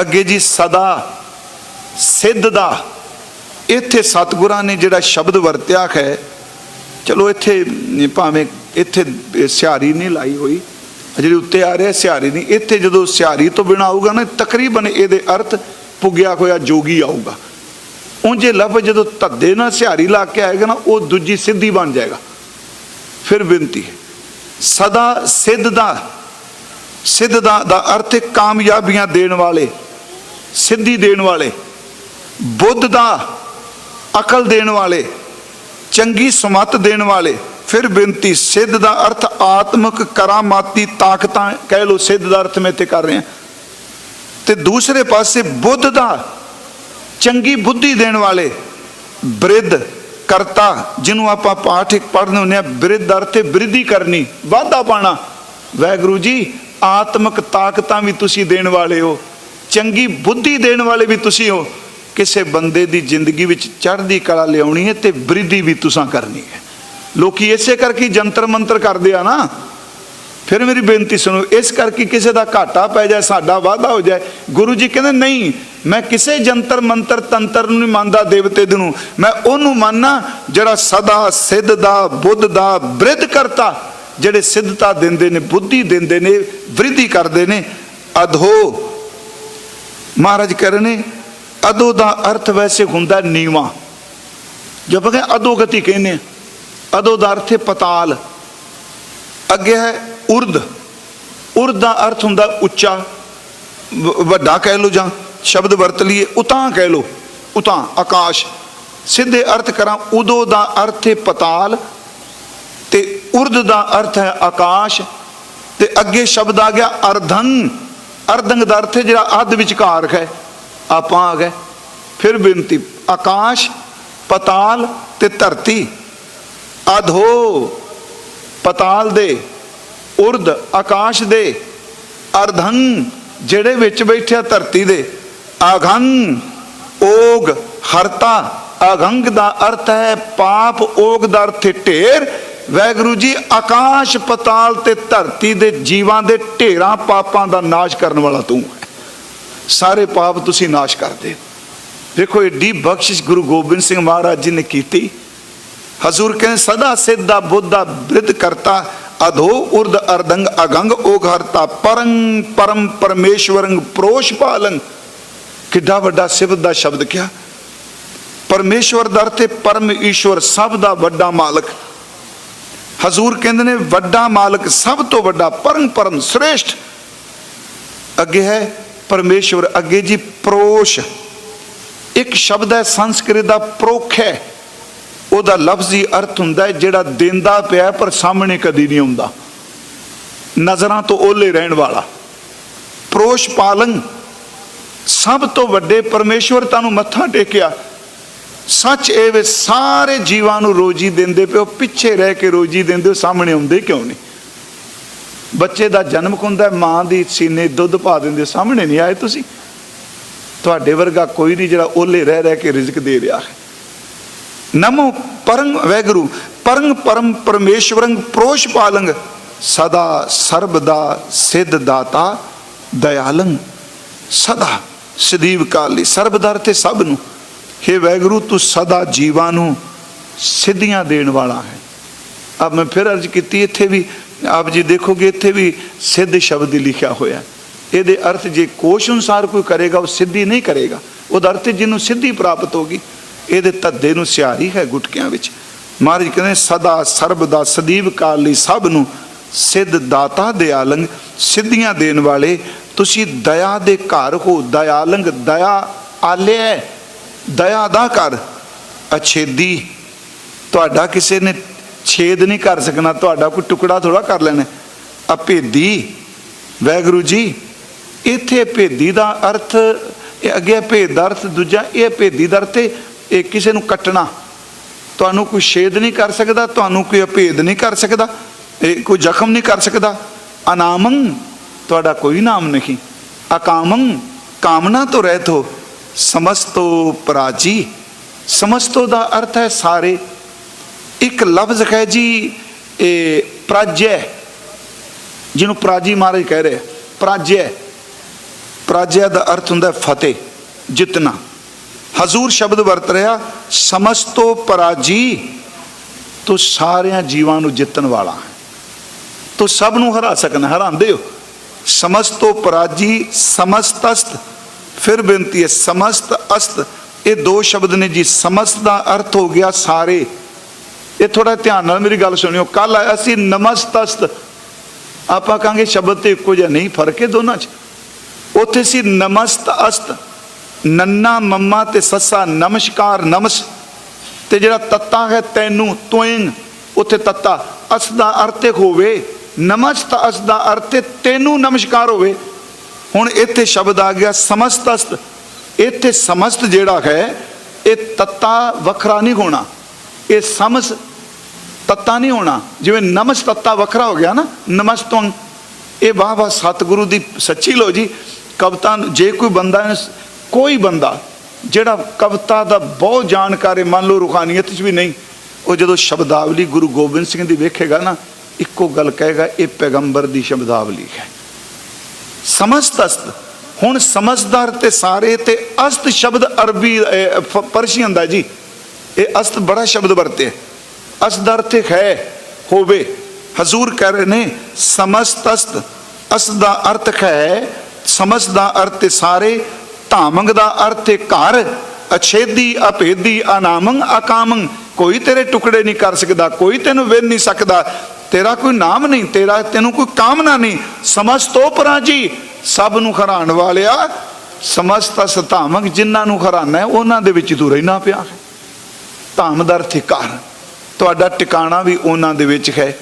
ਅੱਗੇ ਜੀ ਸਦਾ ਸਿੱਧ ਦਾ ਇੱਥੇ ਸਤਿਗੁਰਾਂ ਨੇ ਜਿਹੜਾ ਸ਼ਬਦ ਵਰਤਿਆ ਹੈ, ਚਲੋ ਇੱਥੇ ਭਾਵੇਂ ਇੱਥੇ ਸਿਹਾਰੀ ਨਹੀਂ ਲਾਈ ਹੋਈ ਜਿਹੜੀ ਉੱਤੇ ਆ ਰਿਹਾ ਸਿਹਾਰੀ ਨਹੀਂ, ਇੱਥੇ ਜਦੋਂ ਸਿਹਾਰੀ ਤੋਂ ਬਿਨਾ ਆਊਗਾ ਨਾ, ਤਕਰੀਬਨ ਇਹਦੇ ਅਰਥ ਪੁੱਗਿਆ ਹੋਇਆ ਜੋਗੀ ਆਊਗਾ। ਉਂਝੇ ਲਫ਼ਜ਼ ਜਦੋਂ ਧੱਦੇ ਨਾਲ ਸਿਹਾਰੀ ਲਾ ਕੇ ਆਏਗਾ ਨਾ, ਉਹ ਦੂਜੀ ਸਿੱਧੀ ਬਣ ਜਾਏਗਾ। ਫਿਰ ਬੇਨਤੀ ਹੈ, ਸਦਾ ਸਿੱਧ ਦਾ ਸਿੱਧ ਦਾ ਦਾ ਅਰਥ ਕਾਮਯਾਬੀਆਂ ਦੇਣ ਵਾਲੇ ਸਿੱਧੀ ਦੇਣ ਵਾਲੇ, ਬੁੱਧ ਦਾ ਅਕਲ ਦੇਣ ਵਾਲੇ, ਚੰਗੀ ਸਮਤ ਦੇਣ ਵਾਲੇ, ਫਿਰ ਬੇਨਤੀ, ਸਿੱਧ ਦਾ ਅਰਥ ਆਤਮਿਕ ਕਰਾਮਾਤੀ ਤਾਕਤਾਂ, ਕਹਿ ਲੋ ਸਿੱਧ ਦਾ ਅਰਥ ਮੈਂ ਤੇ ਕਰ ਰਿਹਾ। ਤੇ ਦੂਸਰੇ ਪਾਸੇ ਬੁੱਧ ਦਾ ਚੰਗੀ ਬੁੱਧੀ ਦੇਣ ਵਾਲੇ, ਬ੍ਰਿਧ, ਕਰਤਾ, ਜਿਹਨੂੰ ਆਪਾਂ ਪਾਠ ਇੱਕ ਪੜ੍ਹਦੇ ਹੁੰਦੇ ਆ ਬ੍ਰਿਧ ਅਰਥ ਹੈ ਬ੍ਰਿਧੀ ਕਰਨੀ, ਵਾਧਾ ਪਾਣਾ। ਵੈਗੁਰੂ ਜੀ, ਆਤਮਿਕ ਤਾਕਤਾਂ ਵੀ ਤੁਸੀਂ ਦੇਣ ਵਾਲੇ ਹੋ। ਚੰਗੀ ਬੁੱਧੀ ਦੇਣ ਵਾਲੇ ਵੀ ਤੁਸੀਂ ਹੋ। ਕਿਸੇ ਬੰਦੇ ਦੀ ਜ਼ਿੰਦਗੀ ਵਿੱਚ ਚੜ੍ਹਦੀ ਕਲਾ ਲਿਆਉਣੀ ਹੈ ਤੇ ਬ੍ਰਿਧੀ ਵੀ ਤੁਸੀਂ ਕਰਨੀ ਹੈ। ਲੋਕੀ ਇਸੇ ਕਰਕੇ ਜੰਤਰ ਮੰਤਰ ਕਰਦੇ ਆ ਨਾ। ਫਿਰ ਮੇਰੀ ਬੇਨਤੀ ਸੁਣੋ, ਇਸ ਕਰਕੇ ਕਿਸੇ ਦਾ ਘਾਟਾ ਪੈ ਜਾਏ, ਸਾਡਾ ਵਾਧਾ ਹੋ ਜਾਏ, ਗੁਰੂ ਜੀ ਕਹਿੰਦੇ, ਨਹੀਂ, ਮੈਂ ਕਿਸੇ ਜੰਤਰ ਮੰਤਰ ਤੰਤਰ ਨੂੰ ਨਹੀਂ ਮੰਨਦਾ, ਦੇਵਤੇ ਦੇ ਨੂੰ। ਮੈਂ ਉਹਨੂੰ ਮੰਨਣਾ ਜਿਹੜਾ ਸਦਾ ਸਿੱਧ ਦਾ, ਬੁੱਧ ਦਾ ਬ੍ਰਿਧ ਕਰਤਾ, ਜਿਹੜੇ ਸਿੱਧਤਾ ਦਿੰਦੇ ਨੇ, ਬੁੱਧੀ ਦਿੰਦੇ ਨੇ ਵ੍ਰਿਧੀ ਕਰਦੇ ਨੇ। ਅਧੋ ਮਹਾਰਾਜ ਕਹਿ ਰਹੇ ਨੇ ਅਧੋ ਦਾ ਅਰਥ ਵੈਸੇ ਹੁੰਦਾ ਨੀਵਾ। ਜੋ ਬਗੇ ਅਧੋਗਤੀ ਕਹਿੰਦੇ ਆ। ਦਾ ਅਰਥ ਹੈ ਪਤਾਲ। ਅੱਗੇ ਹੈ ਉਰਦ। ਉਰਦ ਦਾ ਅਰਥ ਹੁੰਦਾ ਉੱਚਾ। ਵੱਡਾ ਕਹਿ ਲੋ ਜਾਂ ਸ਼ਬਦ ਵਰਤ ਲਈਏ, ਉਤਾਂ ਕਹਿ ਲੋ ਉਤਾਂ, ਆਕਾਸ਼। ਸਿੱਧੇ ਅਰਥ ਕਰਾਂ, ਉਦੋ ਦਾ ਅਰਥ ਹੈ ਪਤਾਲ ਤੇ ਉਰਦ ਦਾ ਅਰਥ ਹੈ ਆਕਾਸ਼ ਤੇ ਅੱਗੇ ਸ਼ਬਦ ਆ ਗਿਆ ਅਰਧਨ ਅਰਧੰਗ ਦਾ ਅਰਥ ਜਿਹੜਾ ਅੱਧ ਵਿਚਕਾਰ ਹੈ, ਆਪਾਂ ਆ ਗਏ। ਫਿਰ ਬੇਨਤੀ, ਆਕਾਸ਼, ਪਤਾਲ ਤੇ ਧਰਤੀ। ਅਧੋ ਪਤਾਲ ਦੇ ਉਰਦ ਆਕਾਸ਼ ਦੇ, ਅਰਧੰ, ਜਿਹੜੇ ਵਿੱਚ ਬੈਠਿਆ ਧਰਤੀ ਦੇ। ਆਘੰ ਓਗ, ਹਰਤਾ। ਆਘੰਗ ਦਾ ਅਰਥ ਹੈ ਪਾਪ, ਓਗ ਦਾ ਅਰਥ ਢੇਰ। ਵੈਗੁਰੂ ਜੀ, ਆਕਾਸ਼ ਪਤਾਲ ਤੇ ਧਰਤੀ ਦੇ ਜੀਵਾਂ ਦੇ ਢੇਰਾਂ ਪਾਪਾਂ ਦਾ ਨਾਸ਼ ਕਰਨ ਵਾਲਾ ਤੂੰ ਹੈ। ਸਾਰੇ ਪਾਪ ਤੁਸੀਂ ਨਾਸ਼ ਕਰਦੇ ਦੇਖੋ, ਏਡੀ ਬਖਸ਼ਿਸ਼ ਗੁਰੂ ਗੋਬਿੰਦ ਸਿੰਘ ਮਹਾਰਾਜ ਜੀ ਨੇ ਕੀਤੀ। ਹਜ਼ੂਰ ਕਹਿੰਦੇ, ਸਦਾ ਸਿੱਧਾ ਬੁੱਧਾ ਬ੍ਰਿਧ ਕਰਤਾ, ਅਧੋ ਉਰਦ ਅਰਦੰਗ ਅਗੰਗ ਓਘਰਤਾ ਪਰੰ ਪਰਮ ਪਰਮੇਸ਼ਵਰੰ ਪ੍ਰੋਸ਼ ਪਾਲੰ। ਕਿੱਡਾ ਵੱਡਾ ਸਿਵਤ ਦਾ ਸ਼ਬਦ ਕਿਹਾ। ਪਰਮੇਸ਼ਵਰ ਦਾ ਅਰਥ ਪਰਮ ਈਸ਼ਵਰ ਸਭ ਦਾ ਵੱਡਾ ਮਾਲਕ। ਹਜ਼ੂਰ ਕਹਿੰਦੇ ਨੇ, ਵੱਡਾ ਮਾਲਕ ਸਭ ਤੋਂ ਵੱਡਾ ਪਰਮ ਪਰਮ ਸ੍ਰੇਸ਼ਟ। ਅੱਗੇ ਹੈ ਪਰਮੇਸ਼ਵਰ, ਅੱਗੇ ਜੀ ਪ੍ਰੋਸ਼। ਇੱਕ ਸ਼ਬਦ ਹੈ, ਸੰਸਕ੍ਰਿਤ ਦਾ ਪ੍ਰੋਖ ਹੈ। ਉਹਦਾ ਲਫ਼ਜ਼ੀ ਅਰਥ ਹੁੰਦਾ ਹੈ, ਜਿਹੜਾ ਦਿੰਦਾ ਪਿਆ ਪਰ ਸਾਹਮਣੇ ਕਦੀ ਨਹੀਂ ਆਉਂਦਾ। ਨਜ਼ਰਾਂ ਤੋਂ ਓਲੇ ਰਹਿਣ ਵਾਲਾ। ਪ੍ਰੋਸ਼ ਪਾਲਨ ਸਭ ਤੋਂ ਵੱਡੇ ਪਰਮੇਸ਼ਵਰ ਤੁਹਾਨੂੰ ਮੱਥਾ ਟੇਕਿਆ। ਸੱਚ ਇਹ ਵੇ ਸਾਰੇ ਜੀਵਾਂ ਨੂੰ ਰੋਜੀ ਦਿੰਦੇ ਪਿਓ ਪਿੱਛੇ ਰਹਿ ਕੇ ਰੋਜੀ ਦਿੰਦੇ ਹੋ, ਸਾਹਮਣੇ ਆਉਂਦੇ ਕਿਉਂ ਨਹੀਂ? ਬੱਚੇ ਦਾ ਜਨਮ ਹੁੰਦਾ ਮਾਂ ਦੀ ਸੀਨੇ ਦੁੱਧ ਪਾ ਦਿੰਦੇ ਸਾਹਮਣੇ ਨਹੀਂ ਆਏ ਤੁਸੀਂ। ਤੁਹਾਡੇ ਵਰਗਾ ਕੋਈ ਨਹੀਂ ਜਿਹੜਾ ਓਲੇ ਰਹਿ ਰਹਿ ਕੇ ਰਿਜ਼ਕ ਦੇ ਰਿਹਾ ਹੈ। ਨਮੋ ਪਰੰ ਵੈਗੁਰੂ ਪਰੰ ਪਰਮ ਪਰਮੇਸ਼ਵਰੰ ਪ੍ਰੋਸ਼ ਪਾਲੰਗ, ਸਦਾ ਸਰਬਦਾ ਸਿੱਧ ਦਾਤਾ ਦਇਆਲੰ, ਸਦਾ ਸਦੀਵ ਕਾਲੀ, ਸਰਬਦਰ ਤੇ ਸਭ ਨੂੰ। हे ਵੈਗੁਰੂ, ਤੂੰ ਸਦਾ ਜੀਵਾਂ ਨੂੰ ਸਿੱਧੀਆਂ ਦੇਣ ਵਾਲਾ ਹੈ। ਅਬ ਮੈਂ ਫਿਰ ਅਰਜ਼ ਕੀਤੀ, ਇੱਥੇ ਵੀ ਆਪ ਜੀ ਦੇਖੋਗੇ, ਇੱਥੇ ਵੀ ਸਿੱਧ ਸ਼ਬਦ ਲਿਖਿਆ ਹੋਇਆ ਇਹਦੇ ਅਰਥ ਜੇ ਕੋਸ਼ ਅਨੁਸਾਰ ਕੋਈ ਕਰੇਗਾ, ਉਹ ਸਿੱਧੀ ਨਹੀਂ ਕਰੇਗਾ। ਉਹਦਾ ਅਰਥ ਜਿਹਨੂੰ ਸਿੱਧੀ ਪ੍ਰਾਪਤ ਹੋਗੀ ਇਹਦੇ ਧੱਦੇ ਨੂੰ ਸਿਆਰੀ ਹੈ ਗੁਟਕਿਆਂ ਵਿੱਚ। ਮਹਾਰਾਜ ਕਹਿੰਦੇ, ਸਦਾ ਸਰਬ ਦਾ ਸਦੀਵ ਕਾਲ ਲਈ ਸਭ ਨੂੰ ਸਿੱਧ ਦਾਤਾ ਦਿਆਲੰਗ ਸਿੱਧੀਆਂ ਦੇਣ ਵਾਲੇ, ਤੁਸੀਂ ਦਇਆ ਦੇ ਘਰ ਹੋ ਦਇਆਲੰਗ ਦਇਆ ਆਲਿਆ ਦਇਆ ਦਾ ਕਰ, ਅਛੇਦੀ। ਤੁਹਾਡਾ ਕਿਸੇ ਨੇ ਛੇਦ ਨਹੀਂ ਕਰ ਸਕਣਾ, ਤੁਹਾਡਾ ਕੋਈ ਟੁਕੜਾ ਥੋੜਾ ਕਰ ਲੈਣਾ। ਅਭੇਦੀ, ਵੈਗੁਰੂ ਜੀ, ਇੱਥੇ ਭੇਦੀ ਦਾ ਅਰਥ, ਇਹ ਅੱਗੇ ਭੇਦ ਦਾ ਅਰਥ, ਦੂਜਾ ਇਹ ਭੇਦੀ ਦਾ ਅਰਥ ਇਹ ਕਿਸੇ ਨੂੰ ਕੱਟਣਾ। ਤੁਹਾਨੂੰ ਕੋਈ ਛੇਦ ਨਹੀਂ ਕਰ ਸਕਦਾ, ਤੁਹਾਨੂੰ ਕੋਈ ਅਭੇਦ ਨਹੀਂ ਕਰ ਸਕਦਾ, ਇਹ ਕੋਈ ਜ਼ਖਮ ਨਹੀਂ ਕਰ ਸਕਦਾ। ਅਨਾਮੰ, ਤੁਹਾਡਾ ਕੋਈ ਨਾਮ ਨਹੀਂ। ਅਕਾਮੰ, ਕਾਮਨਾ ਤੋਂ ਰਹਿਤ ਹੋ। ਸਮਸਤੋ ਪਰਾਜੀ ਸਮਸਤੋ ਦਾ ਅਰਥ ਹੈ ਸਾਰੇ। ਇੱਕ ਲਫ਼ਜ਼ ਹੈ ਜੀ ਇਹ ਪ੍ਰਾਜੈ ਜਿਹਨੂੰ ਪ੍ਰਾਜੀ ਮਹਾਰਾਜ ਕਹਿ ਰਹੇ। ਆ, ਪ੍ਰਾਜੈ ਪਰਾਜਯ ਦਾ ਅਰਥ ਹੁੰਦਾ ਫਤਿਹ ਜਿੱਤਣਾ ਹਜ਼ੂਰ ਸ਼ਬਦ ਵਰਤ ਰਿਹਾ ਸਮਸਤੋ ਪਰਾਜੀ ਤੂੰ ਸਾਰਿਆਂ ਜੀਵਾਂ ਨੂੰ ਜਿੱਤਣ ਵਾਲਾ ਹੈ। ਤੂੰ ਸਭ ਨੂੰ ਹਰਾ ਸਕਣਾ ਹਰਾਉਂਦੇ ਹੋ। ਸਮਸਤੋ ਪਰਾਜੀ ਸਮਸਤਸਤ ਫਿਰ ਬੇਨਤੀ ਹੈ, ਸਮਸਤ ਅਸਤ, ਇਹ ਦੋ ਸ਼ਬਦ ਨੇ ਜੀ, ਸਮਸਤ ਦਾ ਅਰਥ ਹੋ ਗਿਆ ਸਾਰੇ। ਇਹ ਥੋੜਾ ਧਿਆਨ ਨਾਲ ਮੇਰੀ ਗੱਲ ਸੁਣਿਓ ਕੱਲ ਆਇਆ ਸੀ ਨਮਸਤਸਤ ਆਪਾਂ ਕਹਾਂਗੇ ਸ਼ਬਦ ਤੇ ਇੱਕੋ ਜਿਹਾ ਨਹੀਂ, ਫ਼ਰਕ ਹੈ ਦੋਨਾਂ 'ਚ। ਉੱਥੇ ਸੀ ਨਮਸਤ ਅਸਤ, ਨੰਨਾ ਮੰਮਾ ਤੇ ਸੱਸਾ, ਨਮਸਕਾਰ, ਨਮਸ। ਤੇ ਜਿਹੜਾ ਤੱਤਾ ਹੈ ਤੈਨੂੰ ਤੋਇੰ ਉੱਥੇ ਤੱਤਾ। ਅਸ ਦਾ ਅਰਥ ਹੋਵੇ, ਨਮਸਤ ਅਸ ਦਾ ਅਰਥ ਤੈਨੂੰ ਨਮਸਕਾਰ ਹੋਵੇ। ਹੁਣ ਇੱਥੇ ਸ਼ਬਦ ਆ ਗਿਆ ਸਮਸਤ, ਇੱਥੇ ਸਮਸਤ ਜਿਹੜਾ ਹੈ, ਇਹ ਤੱਤਾ ਵੱਖਰਾ ਨਹੀਂ ਹੋਣਾ। ਇਹ ਸਮਸ ਤੱਤਾ ਨਹੀਂ ਹੋਣਾ। ਜਿਵੇਂ ਨਮਸ ਤੱਤਾ ਵੱਖਰਾ ਹੋ ਗਿਆ ਨਾ, ਨਮਸਤੰ। ਇਹ ਵਾਹ ਵਾਹ ਸਤਿਗੁਰੂ ਦੀ ਸੱਚੀ ਲੋ ਜੀ, ਕਵਿਤਾ ਨੂੰ- ਜੇ ਕੋਈ ਬੰਦਾ ਕੋਈ ਬੰਦਾ ਜਿਹੜਾ ਕਵਿਤਾ ਦਾ ਬਹੁਤ ਜਾਣਕਾਰ, ਮੰਨ ਲਓ ਰੁਖਾਨੀਅਤ 'ਚ ਵੀ ਨਹੀਂ, ਉਹ ਜਦੋਂ ਸ਼ਬਦਾਵਲੀ ਗੁਰੂ ਗੋਬਿੰਦ ਸਿੰਘ ਦੀ ਵੇਖੇਗਾ ਨਾ, ਇੱਕੋ ਗੱਲ ਕਹੇਗਾ, ਇਹ ਪੈਗੰਬਰ ਦੀ ਸ਼ਬਦਾਵਲੀ ਹੈ। ਸਮਸਤ ਅਸਤ ਹੁਣ ਸਮਝਦਾਰ ਤੇ ਸਾਰੇ ਤੇ ਅਸਤ ਸ਼ਬਦ ਅਰਬੀ ਪਰਸ਼ੀਅਨ ਦਾ ਜੀ। ਇਹ ਅਸਤ ਬੜਾ ਸ਼ਬਦ ਵਰਤੇ। ਅਸਤ ਦਾ ਅਰਥ ਹੈ ਹੋਵੇ। ਹਜ਼ੂਰ ਕਹਿ ਰਹੇ ਨੇ ਸਮਸਤ ਅਸਤ ਅਸਤ ਦਾ ਅਰਥ ਹੈ ਸਮਝ ਦਾ ਅਰਥ ਸਾਰੇ। ਧਾਮੰਗ ਦਾ ਅਰਥ ਘਰ। ਅਛੇਦੀ, ਅਭੇਦੀ, ਅਨਾਮੰਗ, ਅਕਾਮੰਗ। ਕੋਈ ਤੇਰੇ ਟੁਕੜੇ ਨਹੀਂ ਕਰ ਸਕਦਾ, ਕੋਈ ਤੈਨੂੰ ਵੇਨ ਨਹੀਂ ਸਕਦਾ। ਤੇਰਾ ਕੋਈ ਨਾਮ ਨਹੀਂ, ਤੇਰਾ ਤੈਨੂੰ ਕੋਈ ਕਾਮਨਾ ਨਹੀਂ। ਸਮਸਤੋ ਪਰਾਜੀ ਸਭ ਨੂੰ ਹਰਾਣ ਵਾਲਿਆ। ਸਮਸਤ ਸਤਾਮਕ ਜਿਨ੍ਹਾਂ ਨੂੰ ਹਰਾਣਾ ਹੈ, ਉਹਨਾਂ ਦੇ ਵਿੱਚ ਤੂੰ ਰਹਿਣਾ ਪਿਆ। ਹੈ ਧਾਮਦਰ ਠਿਕਾਰ ਤੁਹਾਡਾ ਟਿਕਾਣਾ ਵੀ ਉਹਨਾਂ ਦੇ ਵਿੱਚ ਹੈ।